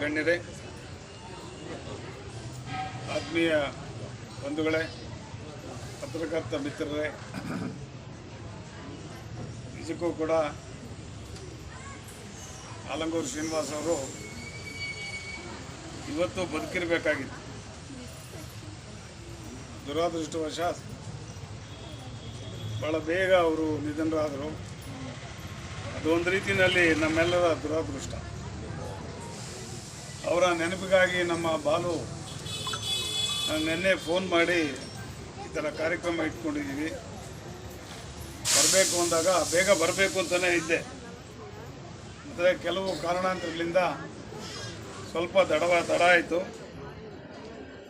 ಗಣ್ಯರೇ, ಆತ್ಮೀಯ ಬಂಧುಗಳೇ, ಪತ್ರಕರ್ತ ಮಿತ್ರರೇ ನಿಜಕ್ಕೂ ಕೂಡ ಆಲಂಗೂರು ಶ್ರೀನಿವಾಸ್ ಅವರು ಇವತ್ತು ಬದುಕಿರಬೇಕಾಗಿತ್ತು. ದುರಾದೃಷ್ಟವಶಾತ್ ಭಾಳ ಬೇಗ ಅವರು ನಿಧನರಾದರು. ಅದೊಂದು ರೀತಿಯಲ್ಲಿ ನಮ್ಮೆಲ್ಲರ ದುರಾದೃಷ್ಟ. ಅವರ ನೆನಪಿಗಾಗಿ ನಮ್ಮ ಬಾಲು ನಾನು ನಿನ್ನೆ ಫೋನ್ ಮಾಡಿ ಈ ಥರ ಕಾರ್ಯಕ್ರಮ ಇಟ್ಕೊಂಡಿದ್ದೀವಿ. ಬರಬೇಕು ಅಂದಾಗ ಬೇಗ ಬರಬೇಕು ಅಂತಲೇ ಇದ್ದೆ. ಅಂದರೆ ಕೆಲವು ಕಾರಣಾಂತರಗಳಿಂದ ಸ್ವಲ್ಪ ದಡವ ದಡ ಆಯಿತು.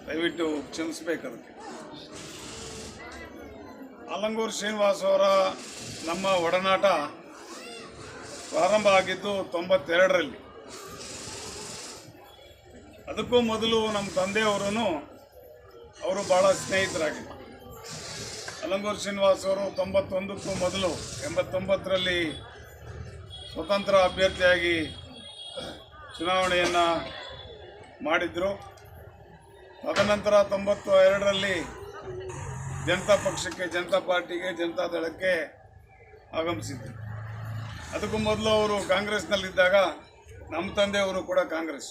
ದಯವಿಟ್ಟು ಕ್ಷಮಿಸ್ಬೇಕು ಅದಕ್ಕೆ. ಆಲಂಗೂರು ಶ್ರೀನಿವಾಸ್ ಅವರ ನಮ್ಮ ಒಡನಾಟ ಪ್ರಾರಂಭ ಆಗಿದ್ದು ತೊಂಬತ್ತೆರಡರಲ್ಲಿ. ಅದಕ್ಕೂ ಮೊದಲು ನಮ್ಮ ತಂದೆಯವರು ಅವರು ಭಾಳ ಸ್ನೇಹಿತರಾಗಿದ್ದರು ಅಲಂಗೂರು ಶ್ರೀನಿವಾಸ್ ಅವರು ತೊಂಬತ್ತೊಂದಕ್ಕೂ ಮೊದಲು ಎಂಬತ್ತೊಂಬತ್ತರಲ್ಲಿ ಸ್ವತಂತ್ರ ಅಭ್ಯರ್ಥಿಯಾಗಿ ಚುನಾವಣೆಯನ್ನು ಮಾಡಿದರು. ತದನಂತರ ತೊಂಬತ್ತು ಎರಡರಲ್ಲಿ ಜನತಾ ಪಕ್ಷಕ್ಕೆ, ಜನತಾ ಪಾರ್ಟಿಗೆ, ಜನತಾ ದಳಕ್ಕೆ ಆಗಮಿಸಿದ್ದರು ಅದಕ್ಕೂ ಮೊದಲು ಅವರು ಕಾಂಗ್ರೆಸ್ನಲ್ಲಿದ್ದಾಗ ನಮ್ಮ ತಂದೆಯವರು ಕೂಡ ಕಾಂಗ್ರೆಸ್.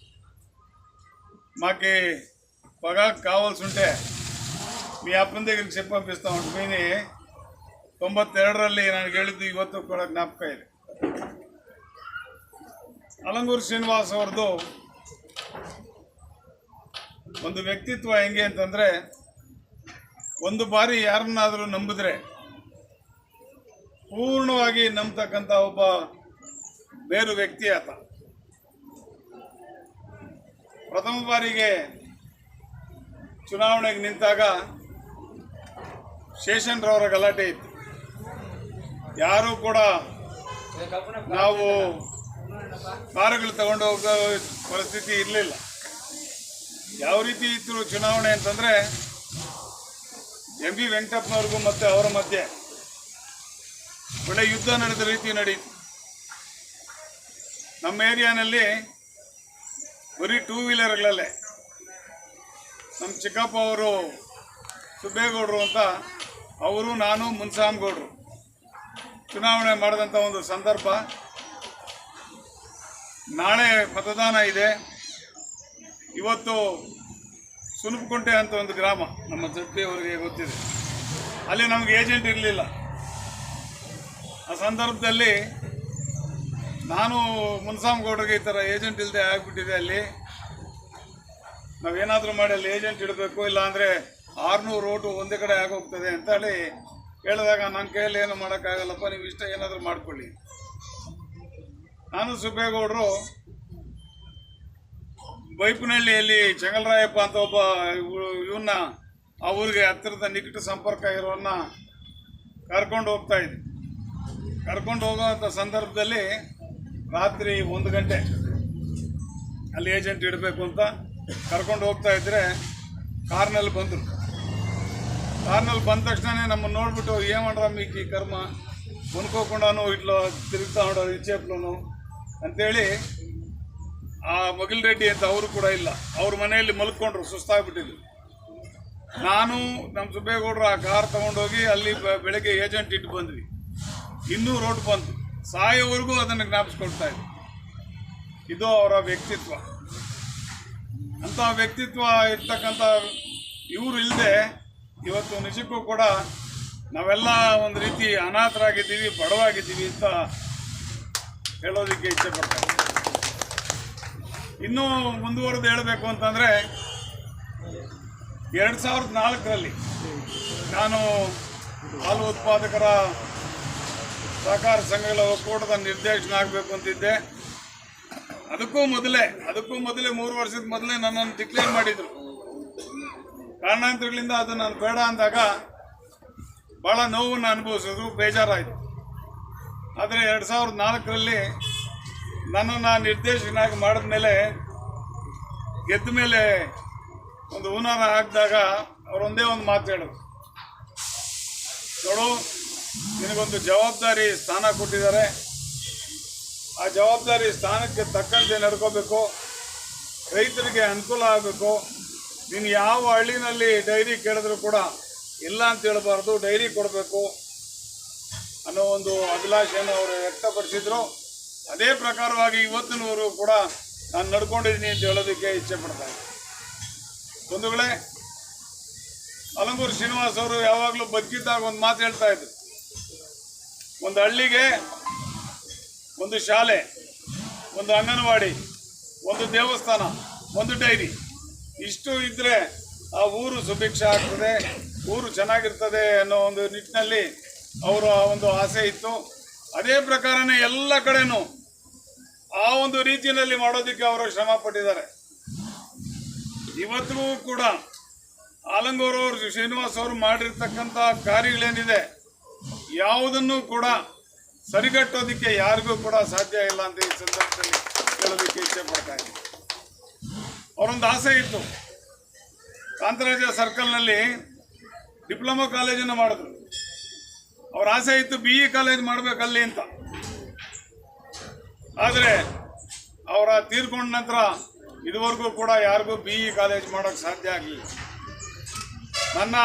మాకి పొగాకు కావాల్సి ఉంటే మీ ಅಪ್ಪನ దగ్గరికి చెప్పి పంపిస్తా ఉంటుంది ತೊಂಬತ್ತೆರಡರಲ್ಲಿ ನನಗೆ ಹೇಳಿದ್ದು ಇವತ್ತು ಕೂಡ ಜ್ಞಾಪಕ ಇದೆ ಅಲಂಗೂರು ಶ್ರೀನಿವಾಸ್ ಅವ್ರದ್ದು ಒಂದು ವ್ಯಕ್ತಿತ್ವ ಹೆಂಗೆ ಅಂತಂದ್ರೆ ಒಂದು ಬಾರಿ ಯಾರನ್ನಾದರೂ ನಂಬಿದ್ರೆ ಪೂರ್ಣವಾಗಿ ನಂಬತಕ್ಕಂಥ ಒಬ್ಬ ಬೇರು ವ್ಯಕ್ತಿ ಆತ ಪ್ರಥಮ ಬಾರಿಗೆ ಚುನಾವಣೆಗೆ ನಿಂತಾಗ ಶೇಷನ್ರವರ ಗಲಾಟೆ ಇತ್ತು. ಯಾರೂ ಕೂಡ ನಾವು ಕಾರುಗಳು ತಗೊಂಡು ಹೋಗೋ ಪರಿಸ್ಥಿತಿ ಇರಲಿಲ್ಲ. ಯಾವ ರೀತಿ ಇತ್ತು ಚುನಾವಣೆ ಅಂತಂದರೆ ಎಂ ಬಿ ವೆಂಕಟಪ್ಪನವ್ರಿಗೂ ಮತ್ತು ಅವರ ಮಧ್ಯೆ ಒಳ್ಳೆ ಯುದ್ಧ ನಡೆದ ರೀತಿ ನಡೀತು. ನಮ್ಮ ಏರಿಯಾನಲ್ಲಿ ಬರೀ ಟೂ ವೀಲರ್ಗಳಲ್ಲೇ ನಮ್ಮ ಚಿಕ್ಕಪ್ಪ ಅವರು ಸುಬ್ಬೇಗೌಡರು ಅಂತ, ಅವರು, ನಾನು, ಮುನ್ಸಾಮ್ಗೌಡರು. ಚುನಾವಣೆ ಮಾಡಿದಂಥ ಒಂದು ಸಂದರ್ಭ. ನಾಳೆ ಮತದಾನ ಇದೆ. ಇವತ್ತು ಸುನಪಕುಂಟೆ ಅಂತ ಒಂದು ಗ್ರಾಮ ನಮ್ಮ ಜಡ್ಪಿ ಅವರಿಗೆ ಗೊತ್ತಿದೆ. ಅಲ್ಲಿ ನಮಗೆ ಏಜೆಂಟ್ ಇರಲಿಲ್ಲ. ಆ ಸಂದರ್ಭದಲ್ಲಿ ನಾನು ಮುನ್ಸಾಮ್ಗೌಡರಿಗೆ ಈ ಥರ ಏಜೆಂಟ್ ಇಲ್ಲದೆ ಆಗಿಬಿಟ್ಟಿದೆ ಅಲ್ಲಿ. ನಾವೇನಾದರೂ ಮಾಡಿ ಅಲ್ಲಿ ಏಜೆಂಟ್ ಇಡಬೇಕು ಇಲ್ಲ ಅಂದರೆ ಆರುನೂರು ಓಟು ಒಂದೇ ಕಡೆ ಆಗೋಗ್ತದೆ ಅಂತ ಹೇಳಿ ಹೇಳಿದಾಗ ನನ್ನ ಕೈಯಲ್ಲಿ ಏನು ಮಾಡೋಕ್ಕಾಗಲ್ಲಪ್ಪ, ನೀವು ಇಷ್ಟ ಏನಾದರೂ ಮಾಡ್ಕೊಳ್ಳಿ. ನಾನು ಸುಬ್ಬೇಗೌಡರು ಬೈಪನಹಳ್ಳಿಯಲ್ಲಿ ಚಂಗಲರಾಯಪ್ಪ ಅಂತ ಒಬ್ಬ ಇವನ್ನ ಆ ಊರಿಗೆ ಹತ್ತಿರದ ನಿಕಟ ಸಂಪರ್ಕ ಇರೋನ್ನ ಕರ್ಕೊಂಡು ಹೋಗ್ತಾ ಇದ್ದೆ. ಕರ್ಕೊಂಡು ಹೋಗೋವಂಥ ಸಂದರ್ಭದಲ್ಲಿ ರಾತ್ರಿ ಒಂದು ಗಂಟೆ ಅಲ್ಲಿ ಏಜೆಂಟ್ ಇಡಬೇಕು ಅಂತ ಕರ್ಕೊಂಡು ಹೋಗ್ತಾ ಇದ್ರೆ ಕಾರ್ನಲ್ಲಿ ಬಂದರು. ಕಾರ್ನಲ್ಲಿ ಬಂದ ತಕ್ಷಣವೇ ನಮ್ಮನ್ನು ನೋಡ್ಬಿಟ್ಟು, ಏನು ಮಾಡ್ರ ಈ ಕರ್ಮ? ಮುನ್ಕೋಕೊಂಡನು ಇಟ್ಲು ತಿರುಗ್ತಾ ಹೊಡೋ ಇಚ್ಛೆಪ್ಲೂ ಅಂತೇಳಿ ಆ ಮಗಿಲ್ ರೆಡ್ಡಿ ಅಂತ ಅವರು ಕೂಡ ಇಲ್ಲ. ಅವ್ರ ಮನೆಯಲ್ಲಿ ಮಲ್ಕೊಂಡ್ರು, ಸುಸ್ತಾಗ್ಬಿಟ್ಟಿದ್ರು. ನಾನು ನಮ್ಮ ಸುಬ್ಬೇಗೌಡರು ಆ ಕಾರ್ ತಗೊಂಡೋಗಿ ಅಲ್ಲಿ ಬೆಳಗ್ಗೆ ಏಜೆಂಟ್ ಇಟ್ಟು ಬಂದ್ವಿ. ಇನ್ನೂ ರೋಡ್ ಬಂತು. ಸಾಯೋವರೆಗೂ ಅದನ್ನು ಜ್ಞಾಪಿಸ್ಕೊಳ್ತಾ ಇದೆ ಇದು ಅವರ ವ್ಯಕ್ತಿತ್ವ. ಅಂತ ವ್ಯಕ್ತಿತ್ವ ಇರ್ತಕ್ಕಂಥ ಇವರು ಇಲ್ಲದೆ ಇವತ್ತು ನಿಜಕ್ಕೂ ಕೂಡ ನಾವೆಲ್ಲ ಒಂದು ರೀತಿ ಅನಾಥರಾಗಿದ್ದೀವಿ, ಬಡವಾಗಿದ್ದೀವಿ ಅಂತ ಹೇಳೋದಕ್ಕೆ ಇಚ್ಛೆ ಇನ್ನೂ ಮುಂದುವರೆದು ಹೇಳಬೇಕು ಅಂತಂದರೆ, ಎರಡು ಸಾವಿರದ ನಾಲ್ಕರಲ್ಲಿ ನಾನು ಹಾಲು ಉತ್ಪಾದಕರ ಸಹಕಾರ ಸಂಘಗಳ ಒಕ್ಕೂಟದ ನಿರ್ದೇಶನ ಆಗಬೇಕು ಅಂತಿದ್ದೆ. ಅದಕ್ಕೂ ಮೊದಲೇ ಅದಕ್ಕೂ ಮೊದಲೇ ಮೂರು ವರ್ಷದ ಮೊದಲೇ ನನ್ನನ್ನು ಡಿಕ್ಲೇರ್ ಮಾಡಿದರು. ಕಾರಣಾಂತರಗಳಿಂದ ಅದು ನಾನು ಬೇಡ ಅಂದಾಗ ಭಾಳ ನೋವನ್ನು ಅನುಭವಿಸಿದ್ರು, ಬೇಜಾರಾಯಿತು. ಆದರೆ ಎರಡು ಸಾವಿರದ ನಾಲ್ಕರಲ್ಲಿ ನನ್ನನ್ನು ನಿರ್ದೇಶನಾಗಿ ಮಾಡಿದ ಮೇಲೆ ಗೆದ್ದ ಮೇಲೆ ಒಂದು ಹುನಾರ ಹಾಕಿದಾಗ ಅವರೊಂದೇ ಒಂದೇ ಮಾತು ಹೇಳಿದ್ರು. ನೋಡು ನಿನಗೊಂದು ಜವಾಬ್ದಾರಿ ಸ್ಥಾನ ಕೊಟ್ಟಿದ್ದಾರೆ. ಆ ಜವಾಬ್ದಾರಿ ಸ್ಥಾನಕ್ಕೆ ತಕ್ಕಂತೆ ನಡ್ಕೋಬೇಕು. ರೈತರಿಗೆ ಅನುಕೂಲ ಆಗಬೇಕು. ನೀನು ಯಾವ ಹಳ್ಳಿನಲ್ಲಿ ಡೈರಿ ಕೇಳಿದ್ರು ಕೂಡ ಇಲ್ಲ ಅಂತ ಹೇಳಬಾರ್ದು, ಡೈರಿ ಕೊಡಬೇಕು ಅನ್ನೋ ಒಂದು ಅಭಿಲಾಷೆಯನ್ನು ಅವರು ವ್ಯಕ್ತಪಡಿಸಿದರು. ಅದೇ ಪ್ರಕಾರವಾಗಿ ಇವತ್ತಿನವರು ಕೂಡ ನಾನು ನಡ್ಕೊಂಡಿದ್ದೀನಿ ಅಂತ ಹೇಳೋದಕ್ಕೆ ಇಚ್ಛೆ ಪಡ್ತಾರೆ ಬಂಧುಗಳೇ, ಅಲಂಗೂರು ಶ್ರೀನಿವಾಸ್ ಅವರು ಯಾವಾಗಲೂ ಬದುಕಿದ್ದಾಗ ಒಂದು ಮಾತು ಹೇಳ್ತಾ ಇದ್ರು. ಒಂದು ಹಳ್ಳಿಗೆ, ಒಂದು ಶಾಲೆ, ಒಂದು ಅಂಗನವಾಡಿ, ಒಂದು ದೇವಸ್ಥಾನ, ಒಂದು ಡೈರಿ. ಇಷ್ಟು ಇದ್ದರೆ ಆ ಊರು ಸುಭಿಕ್ಷ ಆಗ್ತದೆ, ಊರು ಚೆನ್ನಾಗಿರ್ತದೆ ಅನ್ನೋ ಒಂದು ನಿಟ್ಟಿನಲ್ಲಿ ಅವರ ಒಂದು ಆಸೆ ಇತ್ತು. ಅದೇ ಪ್ರಕಾರನೇ ಎಲ್ಲ ಕಡೆನೂ ಆ ಒಂದು ರೀತಿಯಲ್ಲಿ ಮಾಡೋದಕ್ಕೆ ಅವರು ಶ್ರಮ ಪಟ್ಟಿದ್ದಾರೆ. ಇವತ್ತಿಗೂ ಕೂಡ ಆಲಂಗೂರು ಅವರು ಶ್ರೀನಿವಾಸ್ ಅವರು ಮಾಡಿರ್ತಕ್ಕಂಥ ಕಾರ್ಯಗಳೇನಿದೆ ಯಾವುದನ್ನು ಕೂಡ ಸರಿಗಟ್ಟೋದಕ್ಕೆ ಯಾರಿಗೂ ಕೂಡ ಸಾಧ್ಯ ಇಲ್ಲ ಅಂತ ಈ ಸಂದರ್ಭದಲ್ಲಿ ಹೇಳೋದಕ್ಕೆ ಇಚ್ಛೆ ಪಡ್ತಾ ಇದ್ದೀನಿ. ಅವರೊಂದು ಆಸೆ ಇತ್ತು. ಕಾಂತರಾಜ ಸರ್ಕಲ್ನಲ್ಲಿ ಡಿಪ್ಲೊಮಾ ಕಾಲೇಜನ್ನು ಮಾಡಿದ್ರು. ಅವ್ರ ಆಸೆ ಇತ್ತು ಬಿ ಇ ಕಾಲೇಜ್ ಮಾಡಬೇಕಲ್ಲಿ ಅಂತ. ಆದರೆ ಅವರ ತೀರ್ಕೊಂಡ ನಂತರ ಇದುವರೆಗೂ ಕೂಡ ಯಾರಿಗೂ ಬಿ ಇ ಕಾಲೇಜ್ ಮಾಡೋಕ್ಕೆ ಸಾಧ್ಯ ಆಗಲಿಲ್ಲ. ನನ್ನ